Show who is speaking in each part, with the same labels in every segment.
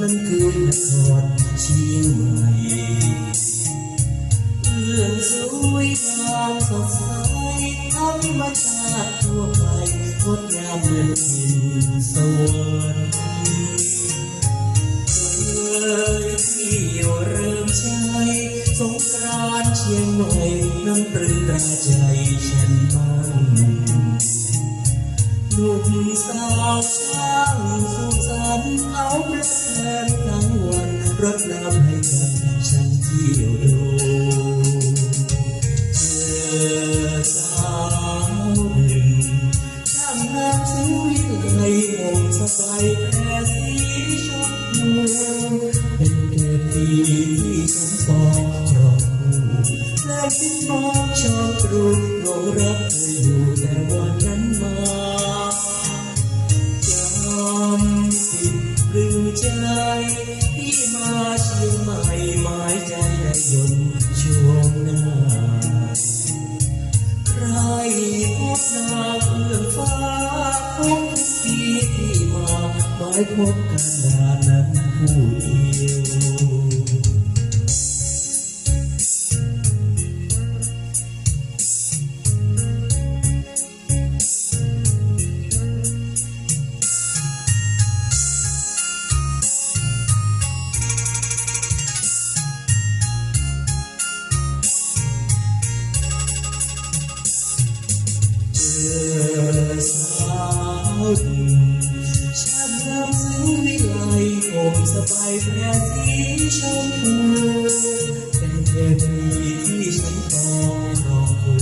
Speaker 1: นั้นคือนครชียงใหม่เรื่องสวยงามสดใสธรรมชาติทั่ว ดงามเหมือนทินสวรรค์เคยที่ยวเริ่มใช้สงกรานเชียงใหม่นั้นตรึงตราใจฉันบ้างหนุ่มสาวช่างสุขสันต์เอาเประแทนทั้งวันรดน้ำให้กันฉันเที่ยวดูเจ แพรสีชมพูเป็นเกียรติที่สมปองครองคู่และคิดมองชอบตรูหลงรักเธออยู่แต่วันนั้นมาจำติดตรึงใจที่มาเชียงใหม่หมายใจได้ยนช่วงหน้าใครพบนางเอื้องฟ้าพบ พบกันวานนั้นผู้เดียว ช่างงามซึ้งวิไลผมสบายแพรสีชมพูเป็นเทพีที่ฉันปองรอคู่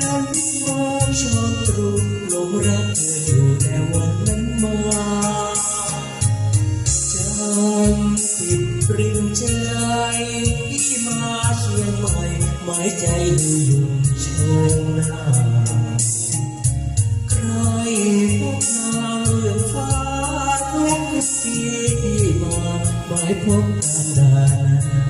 Speaker 1: รักมองชอบตรุหลงรักเธออยู่แต่วันนั้นมาจำติดตรึงใจที่มาเชียงใหม่หมายใจดูอยู่ชมหน้าใครพบน กปีที่มาหมายพบกันดานั้นผู้เดี